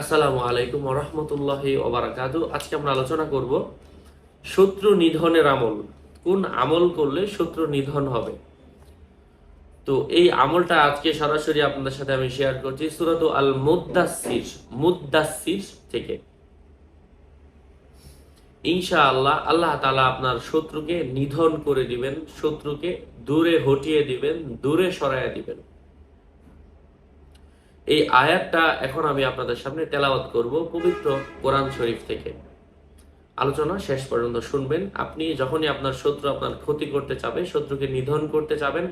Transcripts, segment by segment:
আসসালামু আলাইকুম রহমতুল্লাহ ওবারাকাত। আজকে আমরা আলোচনা করব শত্রু নিধনের আমল। কোন আমল করলে শত্রু নিধন হবে? তো এই আমলটা আজকে সরাসরি আপনাদের সাথে আমি শেয়ার করছি সুরাত আল মুদাসির মুদাসির থেকে। ইনশা আল্লাহ আল্লাহ তালা আপনার শত্রুকে নিধন করে দিবেন, শত্রুকে দূরে হটিয়ে দিবেন, দূরে সরাইয়া দিবেন। এই আয়াতটা এখন আমি আপনাদের সামনে তেলাওয়াত করব পবিত্র কোরআন শরীফ থেকে। আলোচনা শেষ পর্যন্ত শুনবেন। আপনি যখনই আপনার শত্রু আপনার ক্ষতি করতে চাবে, শত্রুকে নিধন করতে চাবেন,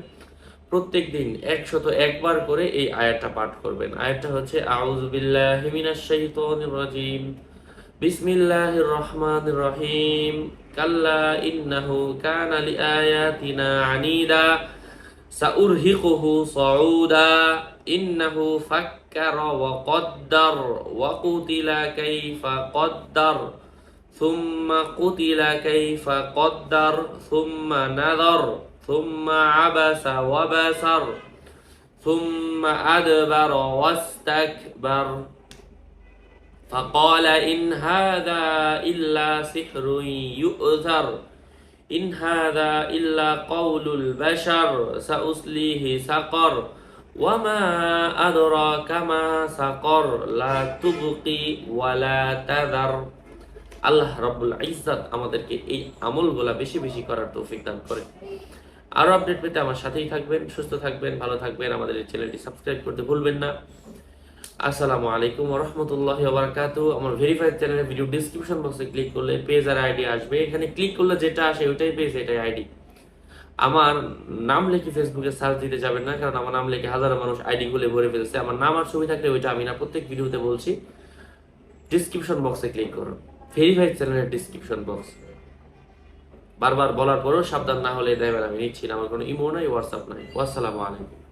প্রত্যেক দিন একশত একবার করে এই আয়াতটা পাঠ করবেন। আয়াতটা হচ্ছে রাজিম। বিসমিল্লাহির রহিম। কাল্লা ইন্নাহু কানা লিআয়াতিনা আনিদা। سأرهقه صعودا. إنه فكر وقدر وقتل كيف قدر. ثم قتل كيف قدر. ثم نذر. ثم عبس وبسر. ثم أدبر واستكبر. فقال إن هذا إلا سحر يؤثر. ইন হাদা ইল্লা কওলুল বাশার সাউসলিহি সাকর ওয়ামা আদরাকা মা সাকর, লা তুবকি ওয়ালা তাদার আল্লাহ রব্বুল ইজ্জাত আমাদেরকে এই আমলগুলা বেশি বেশি করার তৌফিক দান করে। আরও আপডেট পেতে আমার সাথেই থাকবেন, সুস্থ থাকবেন, ভালো থাকবেন। আমাদের এই চ্যানেলটি সাবস্ক্রাইব করতে ভুলবেন না। আসসালামু আলাইকুম রহমতুল্লাহ বারাকাতু আমার ভেরিফাইড চ্যানেলের ভিডিও ডিসক্রিপশন বক্সে ক্লিক করলে পেজ আর আইডি আসবে। এখানে ক্লিক করলে যেটা আসে ওইটাই পেজ এটাই আইডি আমার নাম লিখে ফেসবুকে সার্চ দিতে যাবেন না, কারণ আমার নাম লিখে হাজারো মানুষ আইডি গুলো ভরে ফেলছে। আমার নাম আর ছবি থাকলে ওইটা আমি না, প্রত্যেক ভিডিওতে বলছি। ডিসক্রিপশন বক্সে ক্লিক করুন। ভেরিফাইড চ্যানেলের ডিসক্রিপশন বক্স বারবার বলার পরেও সাবধান না হলে ড্রাইভার আমি নিচ্ছি না। আমার কোনো ইমো নাই হোয়াটসঅ্যাপ নাই। আসসালামু আলাইকুম।